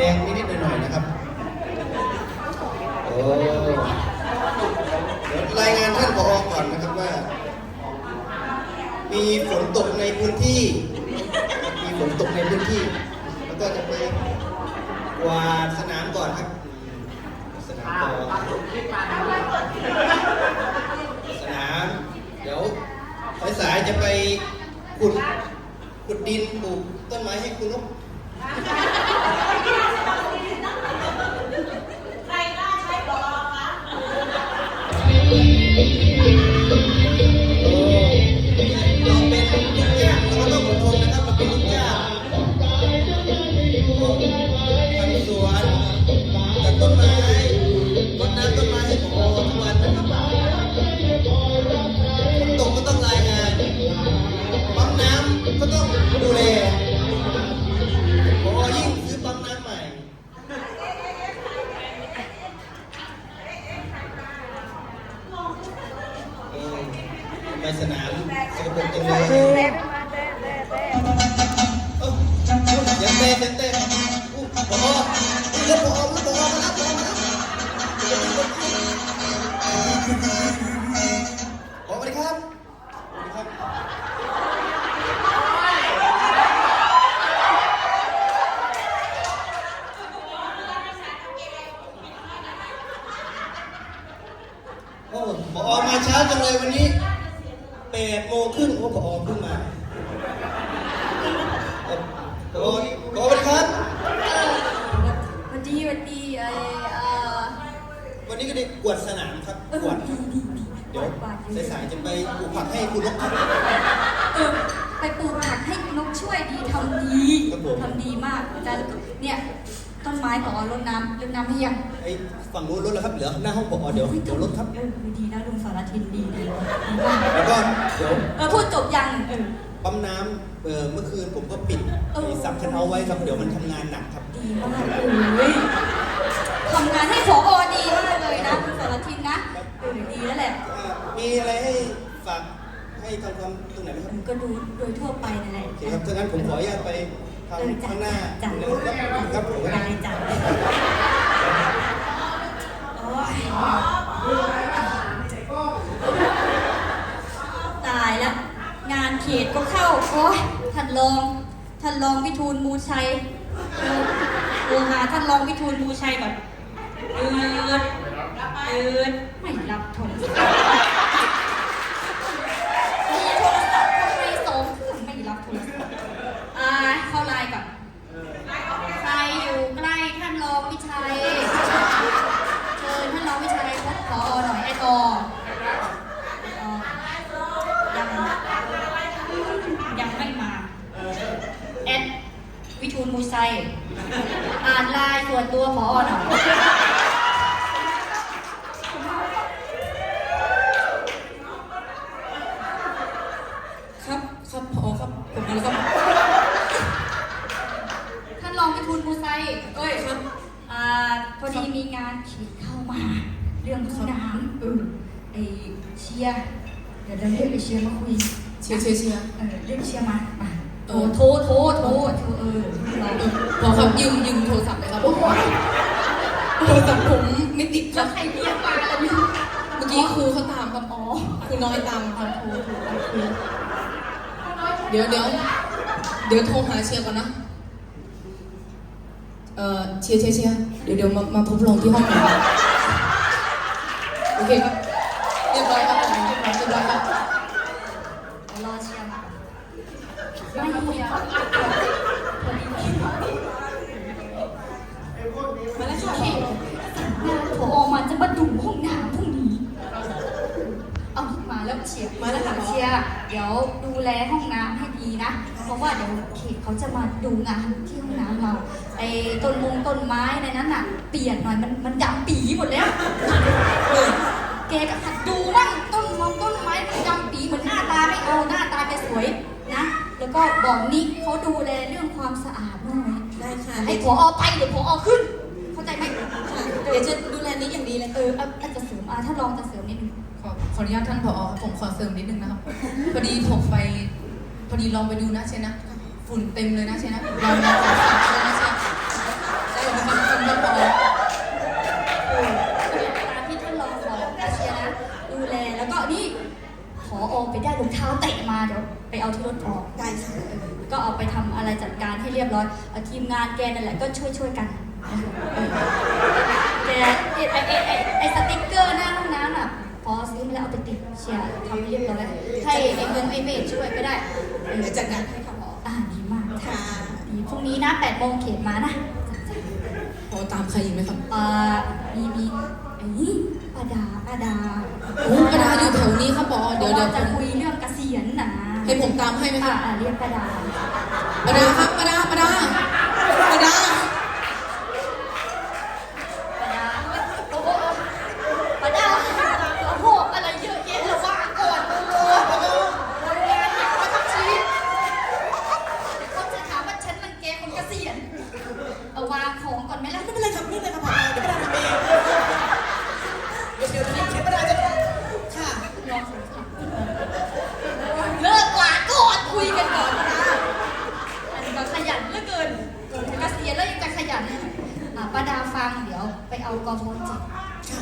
ดงนิดๆหน่อยๆนะครับโอ้รายงานท่านผอก่อนนะครับว่า มีฝนตกในพื้นที่ มีฝนตกในพื้นที่ แล้วก็จะไปกวาดสนามก่อนครับ สนามก่อนสนาม เดี๋ยวสายๆจะไปขุดขุดดินปลูกต้นไม้ให้คุณนก ハハハハ! ไปปลูกผักให้นกช่วยดีทำดีครับผม ทำดีมากอาจารย์เนี่ยต้นไม้ขอรดน้ำรดน้ำให้ยังไอ้ฝั่งนู้นรถแล้วครับเหลือหน้าห้องพอเดี๋ยวเดี๋ยวรถครับ เออดีนะลุงสารทินดีดีดีมากแล้วก็เดี๋ยวเออพูดจบยังเออ ปั๊มน้ำเออเมื่อคืนผมก็ปิดเออ ไอ้สับคันเอาท์ไว้ครับเดี๋ยวมันทำงานหนักครับ ดีมากโอ้ยทำงานให้ผอดีมากเลยนะลุงสารทินนะเออดีแล้วแหละอ่ามีอะไรให้ฝากให้ทำความ ตรงไหนไหมครับผมก็ดูโดยทั่วไปนั่นแหละโอเคครับถ้างั้นผมขออนุญาตไปเออทำจ้ะข้างหน้าจ้ะนะครับครับผมได้จ้ะโอ้ยตายแล้วงานเขตก็เข้าโอ้ยท่านรองท่านรองวิทูลมูชัยเออโทรหาท่านรองวิทูลมูชัยก่อนอืดอืดไม่รับโทรศัพท์มีโทรศัพท์ทำไมสองเครื่องไม่รับโทรศัพท์อ่าเข้าไลน์ก่อน ใครอยู่ใกล้ท่านรองวิ ชัยเชิญท่านรองวิชัยพบพอหน่อยไอ้ตอยังยังไม่มาแอดวิทูลมูไซอ่านไลน์ส่วนตัวพอหน่อย ครับ ครับพอครับ ผมมาแล้วครับ ท่านรองวิทูลมูไซเอ้ยครับอ่าพอดีมีงานขีดเข้ามา เรื่องห้องน้ำเออไอเชียร์เดี๋ยวเราเรียกไอเชียร์มาคุยเชียร์เชียร์เชียร์เออเรียกเชียร์มามาโทรโทรโทรโทรโทรเออเราเออพอครับยืมยืมโทรศัพท์เลยครับโทรศัพท์ผมไม่ติดคแล้รัวบใครเรียกมาล่ะเนี่ยเมื่อกี้ครูเขาตามครับอ๋อครูน้อยตามครับครูครูครูเดี๋ยวเดี๋ยวเดี๋ยวโทรหาเชียร์ก่อนนะ เอ่อเชียร์เชียร์เชียร์เดี๋ยวเดี๋ยวมามาพบลงที่ห้องหน่อยโอเคครับเรียบร้อยครับผมเรียบร้อยเรียบร้อยครับรอเชียร์มาไม่เรียกพอดีมาแล้วค่ะงานพอมันจะมาดูห้องน้ำพรุ่งนี้เอามาแล้วเชียร์มาแล้วค่ะเชียร์เดี๋ยวดูแลห้องน้ำให้ดีนะ เพราะว่าเดี๋ยวเขตเขาจะมาดูงานที่ห้องน้ำเรา ไอ้ต้นมงต้นไม้ในนั้นน่ะเปลี่ยนหน่อยมันมันดำปีหมดแล้วเออแกก็หัดดูบ้างต้นมงต้นไม้มันดำปีเหมือนหน้าตาไม่เอาหน้าตาแกสวยนะ แล้วก็บอกนิกเขาดูแลเรื่องความสะอาดหน่อยได้ค่ะให้พอไปเดี๋ยวพอขึ้น เข้าใจไหมเดี๋ยวจะดูแลนี้อย่างดีเลยเออเอาอาจจะเสริมอะถ้าลองจะเสริมนิดนึงขอขออนุญาตท่านผอครับผมขอเสริมนิดนึงนะครับ พอดีผมไป พอดีลองไปดูนะเชนนะฝฝุ่นเต็มเลยนะเชียนะยอมยอมยอมเลยนะเชียได้เลยนะครับคนก็พอ ตามที่ท่านรองขออาเชียนะ ดูแลแล้วก็นี่ขออไปได้รองเท้าเตะมาเดี๋ยว ไปเอาที่รถออกได้ค่ะก็เอาไปทำอะไรจัดการให้เรียบร้อยเอ่อทีมงานแกนั่นแหละก็ช่วยช่วยๆกันแกไอ้ไอ้ไอ้ไอ้ไอ้สติ๊กเกอร์หน้าห้องน้ำอะพอซื้อมาแล้วเอาไปติดเชียร์ทำให้เรียบร้อยให้ไอ้เงินไอ้เมดช่วยก็ได้เออเดี๋ยวจัดการให้ค่ะหมออ่าดีมากค่ะดีพรุ่งนี้นะ8โมงเขตมานะพอตามใครอีกไหมครับเอ่อมีมีไอ้นี่ป้าดาป้าดาโอ้กระดาอยู่แถวนี้ครับพอเดี๋ยวเดี๋ยวจะคุย ให้ผมตามให้ไหมคอ่ารับอ่าเรียกป้าดาปาดาครับปาดาปาดาปาดา ป้าดาโอ้โหป้าดาโอ้โหอะไรเยอะแยะเราว่าก่อนโอ้โหทำงานหนักมาทั้งชีวิตเดี๋ยวเขาจะถามว่าฉันมันแกคนเกษียณเอาวางของก่อนไหมล่ะ ไม่เป็นไรครับนี่เลยค่ะหมอเดี๋ยวประดาทำเองเดี๋ยวเดี๋ยวนี้เชฟประดาจะค่ะ ลองสิค่ะเลิกกวาดก่อนคุยกันก่อนนะอันนี้ก็ขยันเหลือเกินเกษียณแล้วยังจะขยันอะป้าดา ฟังเดี๋ยวไปเอากพเจ็ด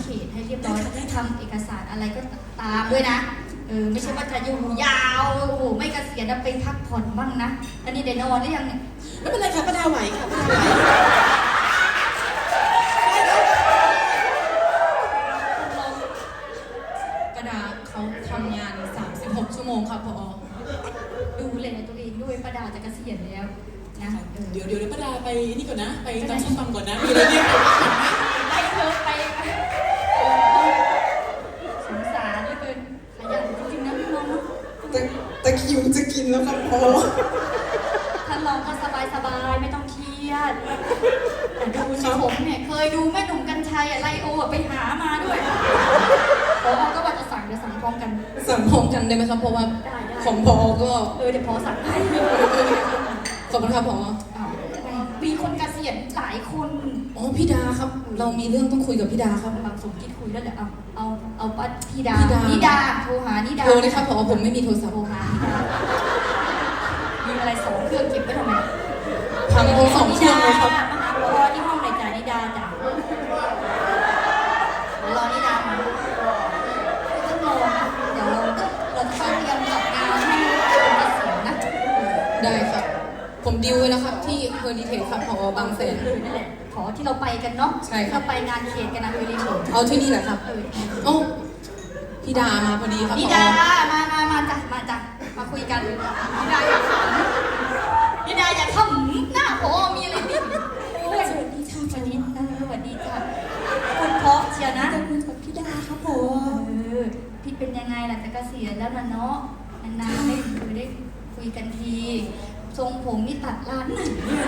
เขตให้เรียบร้อยให้ทำเอกสารอะไรก็ตามด้วยนะ เออไม่ใช่ว่าจะอยู่ยาวโอ้โหไม่เกษียณแล้วไปพักผ่อนบ้างนะ อันนี้ได้นอนหรือยังเนี่ยไม่เป็นไรค่ะประดาไหวค่ะประดาไหวปาดาเขาทำงาน 36 ชั่วโมงครับพอดูแลตัวเองด้วยป้าดาจะเกษียณแล้วนะเออ เดี๋ยวเดี๋ยวเดี๋ยวประดาไปนี่ก่อนนะ ไปตำส้มตำก่อนนะ มีอะไรเรียกผมก่อนนะไล่เธอไปสงสารเหลือเกินขยันจริงๆนะพี่น้องเนอะตะตะคริวจะกินแล้วครับพอท่านรองก็สบายสบายๆไม่ต้องเครียดแต่ดูสิผมเนี่ยเคยดูแม่หนุ่มกัญชัยอะไลโออะไปหามาด้วยพอก็ว่าจะสั่งเดี๋ยวสั่งพร้อมกัน สั่งพร้อมกันได้ไหมครับเพราะว่าได้ได้ ของพอก็เออเดี๋ยวพอสั่งให้ ขอบคุณครับพออ้าวมีคนเก ษียณหลายคนอ๋อพี่ดาครับ เรามีเรื่องต้องคุยกับพี่ดาครับบางสมคิดคุยแล้วแหละเอาเอาเอาป้าพี่ดาพี่ดา นิดาโทรหานิดาโทรเลยครับพอผมไม่มีโทรศัพท์โทรหานิดามีอะไรสองเครื่องเก็บไว้ทำไมพังทั้งสองเครื่องเลยครับ มาหาพอที่ห้องในจ่ายนิดาจ้ะเดี๋ยวรอนิดามาไม่ต้องรอนะเดี๋ยวเราเราจะต้องเตรียมจัดงานให้คนเกษียณนะ ได้ครับ ผมดิวไว้แล้วครับที่เฮอร์ i ิเทจครับพอบางแสนเออนั่นแหละขอที่เราไปกันเนาะใช่ครับ เราไปงานเขตกันนะเออรีโชเอาที่นี่แหละครับเออโอ้าพี่ดามาพอดีครับนิพอดามามามาจ้ะมาจ้ะมาคุยกันนิดาอยากถามนิดาอยากทำหน้าพอมีอะไรนิดโอ้ยสวัสดีค่ะสวัสดีเออสวัสดีจ้ะคุณเพราะเชียร์นะ จะคุยกับพี่ดาครับผเอมอพี่เป็นยังไงล่ะจะเกษียณแล้วนะเนาะนานๆไม่เคยได้คุยกันที ทรงผมนี่ตัดร้านไหนเนี่ย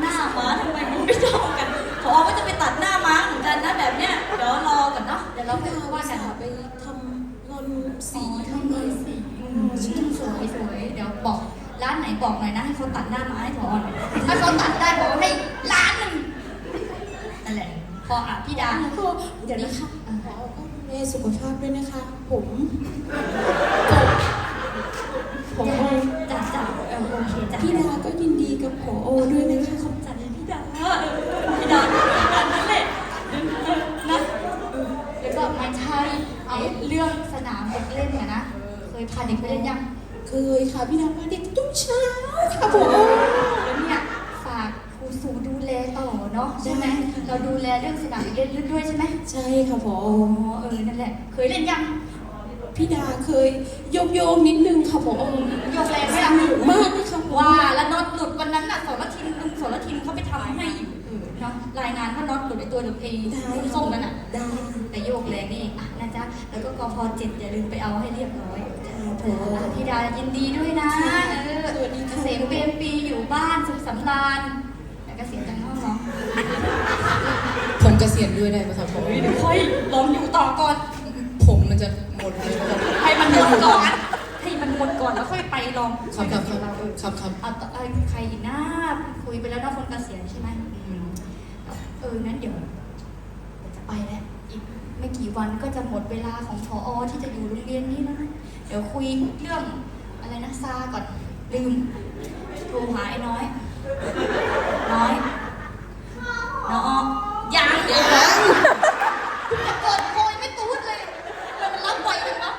หน้าม้าทำไมมันไม่เท่ากันพอก็จะไปตัดหน้าม้าเหมือนกันนะแบบเนี้ยเดี๋ยวรอก่อนเนาะเดี๋ยวเราไปว่ากันไปทำรอนสีสีทำเลยสีอืมสวยสวยเดี๋ยวบอกร้านไหนบอกหน่อยนะให้เขาตัดหน้าม้าให้พอหน่อยถ้าเขาตัดได้บอกให้ร้านหนึ่งนั่นแหละพออะพี่ดาแล้วก็เดี๋ยวนะคะขอก็ดูแลสุขภาพด้วยนะคะ ผมผ อจัดจัดเออโอเคจ้ะพี่ดาก็ยินดีกับผอด้วยนะคะขอบใจพี่ดาเออพี่ดาอันนั้นแหละนะแล้วก็ม่ใช่ไอ้เรื่องสนามเด็กเล่นเนี่ยนะ เคยพาเด็กไปเล่นยัง เคยค่ะพี่ดาพาเด็กทุกเช้าค่ะผอแล้วเนี่ยฝากครูสูดูแลต่อเนาะใช่ไหมเราดูแลเรื่องสนามเด็กเล่นด้วยใช่ไหมใช่ค่ะผออ๋อเออนั่นแหละ เคยเล่นยัง พี่ดาเคยโยกโยกๆนิดนึงค่ะผอโยกแรงสไหมล่ะนุกมากเลยค่ะผอว่าแล้วน็อตหลุดวันนั้นน่ะสรทินลุงสรทินเขาไปทำให้อยู่เออเนาะรายงานว่าน็อตหลุดในตัวหลุดเองส้มนั่นน่ะได้แต่โยกแรงนี่เองอะนะจ๊ะแล้วก็กพเจ็ดอย่าลืมไปเอาให้เรียบร้อยค่ะผเอออพี่ดายินดีด้วยนะเออสวัสดีค่ะ เกษมเปรมปรีอยู่บ้านสุขสำราญแต่เกษียณจังห้องเนาะผมเกษียณด้วยได้ไหมครับพอเฮ้ยเดี๋ยวค่อยลองอยู่ต่อก่อน ผมมันจะ หมดเลยครับให้มันหมดก่อนให้มันหมดก่อนแล้วค่อยไปลองครับครับคเกษียณรัเราบเออครับครับเอาต่อเอาใครอีกนะคุยไปแล้วเนอกคนเกษียณใช่ไหมอืมเอองั้นเดี๋ยวเดี๋ยวจะไปแล้วอีกไม่กี่วันก็จะหมดเวลาของพอที่จะอยู่โรงเรียนนี้แล้วนะเดี๋ยวคุยเรื่องอะไรนะซาก่อนลืมโทรหาไอ้น้อย น้อยน้องยังยังจะเปิดโพยไม่ตูดเลยมันรับไวจังวะ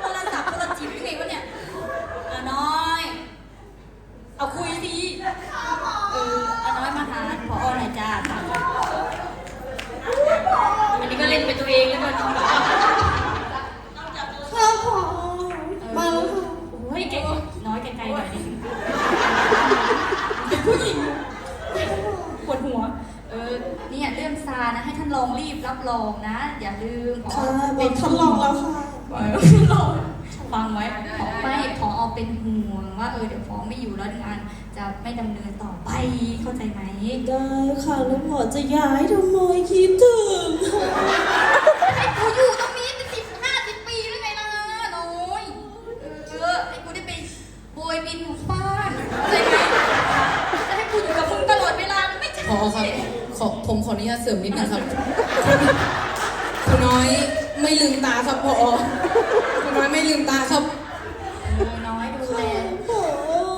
โทรศัพท์โทรจิบยังไงวะเนี่ยอะน้อย เอาคุยดีเอออาน้อยมาหาพอหน่อยจ้าอันนี้ก็เล่นเป็นตัวเองแล้วกัน ข้าวของมาแล้วค่ะ โอ้ยไกลน้อยไกลๆหน่อยดิเป็นผู้หญิงปวดหัว เออเนี่ยเรื่องซานะ ให้ท่านรองรีบรับรองนะ อย่าลืม ค่ะบอกทดลองแล้วค่ะ ฟังไว้ขอไม่ขอ เอาเป็นห่วงว่าเออเดี๋ยวฟ้องไม่อยู่แล้วงานจะไม่ดำเนินต่อไปเข้าใจไหมได้ค่ะแล้วหมอจะย้ายทำไมคิดถึง ให้กูอยู่ตรงนี้เป็นสิบห้าสิบปีหรือไงล่ะน้อยเออให้กูได้ไปโบยบินของบ้านเข้าใจไหมจะให้กูอยู่กับมึงตลอดเวลาไม่ใช่พอครับขอผมขออนุญาตเสริมนิดนึงครับคุณน้อยไม่ลืมตาครับพอคุณน้อยไม่ลืมตาครับ เออน้อยดูแล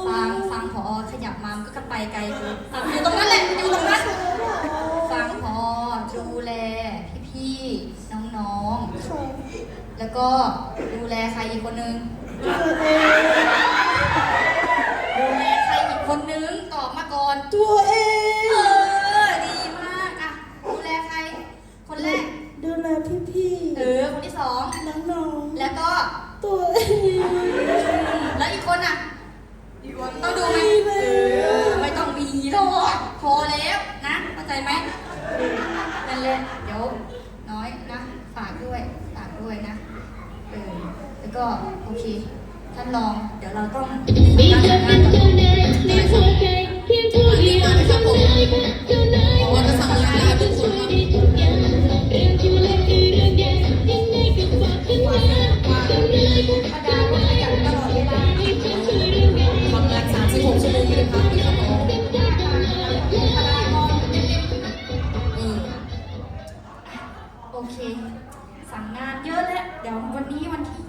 ฟังฟังพอขยับมามันก็กระไปไกลกูอะอยู่ตรงนั้นแหละอยู่ตรงนั้น ฟังพอดูแลพี่ๆน้องๆ แล้ว ก็ดูแลใครอีกคนนึง ดูแลใครอีกคนนึง ตอบมาก่อน ตัวเอเองอ ดีมากอะดูแลใคร คนแรก ดูแลพี่เออ คนที่สองๆน้องแล้วก็ๆตัวเองแล้วอีกคนอะต้องดูไหมไม่เลยเออไม่ต้องมีหรอกพอแล้วนะเข้าใจไหมนั่นแหละเดี๋ยวน้อยนะ ฝากด้วย ฝากด้วยนะ เออ แล้ว ก็โอเค ท่านรอง เดี๋ยวเราต้องทำงาอนเป็นก่อนเจ้านายในหัวใจเพียงเท่าเดียวเจ้านายเจ้านายพอจะสั่งงานให้ทุกคนครับได้ทุกอย่างเรื่องที่มันเล็กคือเรื่องใหญ่ยังไงก็บอกฉันมาเจ้านายธรรมดาก็ขยันตลอดเวลาให้ฉันคือเรื่องใหญ่ทำงาน36ชั่วโมงไม่ได้พักเลยครับพอเออโอเค สั่งงานเยอะแล้ว เดี๋ยววันนี้วันที่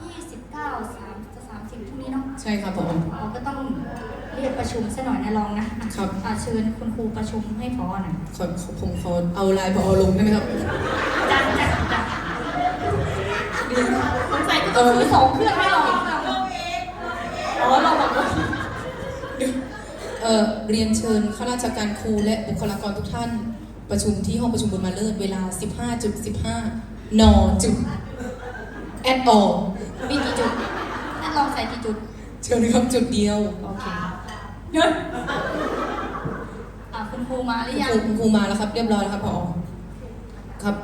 29 3จะ30พรุ่งนี้เนาะ ใช่ ครับพอเราก็ต้องเรียกประชุมซะหน่อยนะรองนะอะครับอะเชิญคุณครูประชุมให้พอหน่อยขอขอผมขอเอาไลน์พอลงได้ไหมครับจ้าจ้าจ้าดีสงสัยก็ต้องซื้อสองเครื่องให้เราอีกเครื่องอ๋อเราบอกว่าเอ่อเรียนเชิญข้าราชการครูและบุคลากรทุกท่าน ประชุมที่ห้องประชุมบนมาเลิศเวลา 15.15 นจุด at all มีกี่จุดท่านลองใส่กี่จุด เชิญครับ จุดเดียวโอเคเฮ้ยอะคุณครูมาหรือยังครูคุณครูมาแล้วครับ เรียบร้อยแล้วครับพอครับ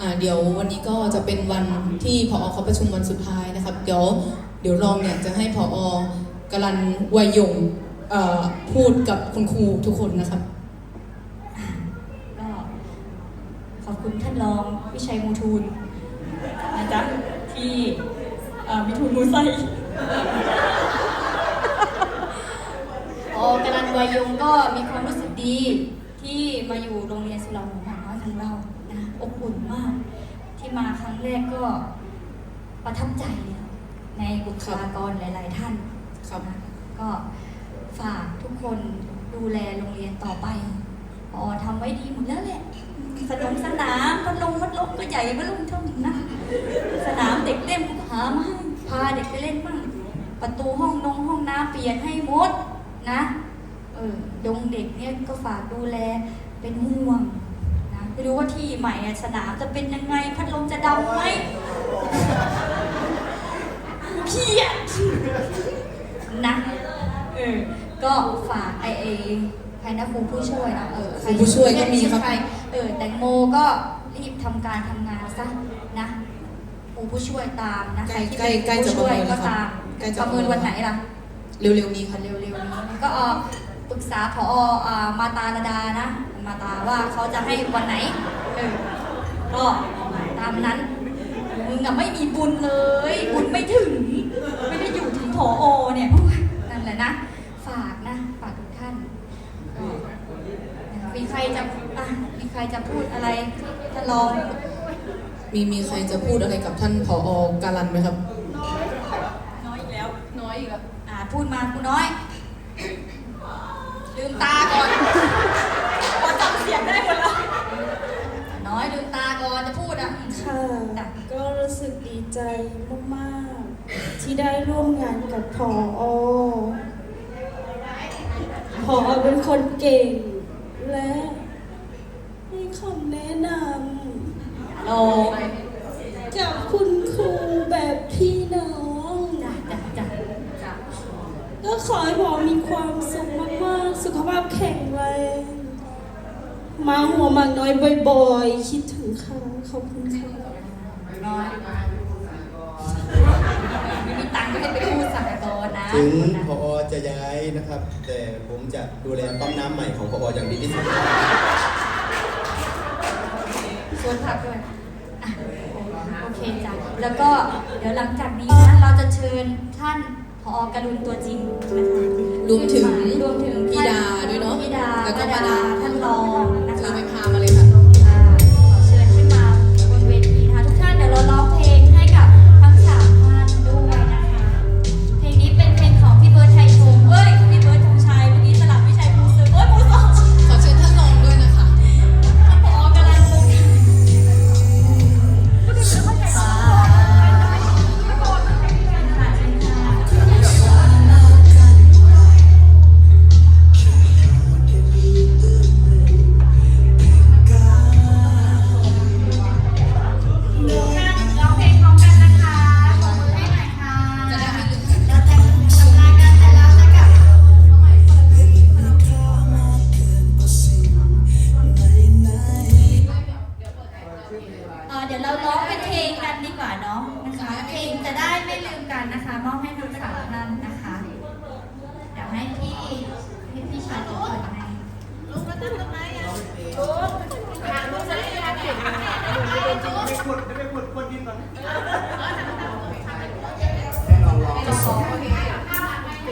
อ่าเดี๋ยววันนี้ก็จะเป็นวันที่พอเขาประชุมวันสุดท้ายนะครับ เดี๋ยวเดี๋ยวรองเนี่ยจะให้พอกรันวัยยงเอ่อพูดกับคุณครูทุกคนนะครับ ก็ขอบคุณท่านรองวิชัยมูทูลนะจ๊ะที่เอ่อวิทูลมูไซ อ๋อกรันวายงก็มีความรู้สึกดีที่มาอยู่โรงเรียนสุเหร่าหงส์น้อยของเรานะอบอุ่นมาก ที่มาครั้งแรกก็ประทับใจในบุคลากรหลาย ๆ ท่านครับนะก็ฝากทุกคนดูแลโรงเรียนต่อไปอ๋อทำไว้ดีหมดแล้วแหละสนามสนามพัดลมพัดลมก็ใหญ่มาลุงเท่านะ สนามเด็กเล่นก็หามาให้พาเด็กไปเล่นบ้าง ประตูห้องนงห้องน้ำเปลี่ยนให้หมดนะเออดงเด็กเนี่ยก็ฝากดูแลเป็นห่วงนะไม่รู้ว่าที่ใหม่อะสนามจะเป็นยังไง พัดลมจะดำไหมพี่อะนะเออก็ฝากไอเอใครนะครูผู้ช่วยนะเออใครครูผู้ช่วยก็มีครับใครเออแตงโมก็รีบทำการทำงานซะนะครูผู้ช่วยตามนะใครที่ใกล้เป็นใกล้ผู้จะช่วยประเมินแล้ก็วครับตาม ใกล้จะประเมินวันไหนล่ะ เร็วๆนี้ครับเร็วๆนี้ก็เออปรึกษาพออ่ามาตาลดานะ มาตาว่าเขาจะให้วันไหนเออก็ตามนั้นมึงอะไม่มีบุญเลย บุญไม่ถึง ไม่ได้อยู่ถึงพอเนี่ยโอ้ยนั่นแหละนะ ฝากนะ ฝากทุกท่านก็มีใครจะอะมีใครจะพูดอะไรจะลอง มีมีใครจะพูดอะไรกับท่านผอการันไหมครับ น้อยอีกแล้ว น้อยอีกแล้วอ่า พูดมาคุณน้อยมตาก่อนพอจำเสียงได้หมดแล้วน้อยลืมตาก่อนจะพูดอะค่ะ ก็รู้สึกดีใจมากๆ ที่ได้ร่วมงานกับพออพอเป็นคนเก่ง และให้คำแนะนโล มาหัวหมากน้อยบ่อยๆ คิดถึงค่ะขอบคุณค่ะน้อยไม่มีตังค์ก็ให้ไปพูดสักกรนะถึงพอจะย้ายนะครับ แต่ผมจะดูแลปั๊มน้ำใหม่ของพออย่างดีที่สุดชวนพักด้วยอะโอเคจ้ะแล้วก็เดี๋ยวหลังจากนี้นะเราจะเชิญท่าน พอการุณตัวจริงนะคะรวมถึงรวมถึงพี่ดาด้วยเนาะพี่ดาแล้วก็ป้มาดาท่านรองนะเธอคะไปพามาเลยค่ะ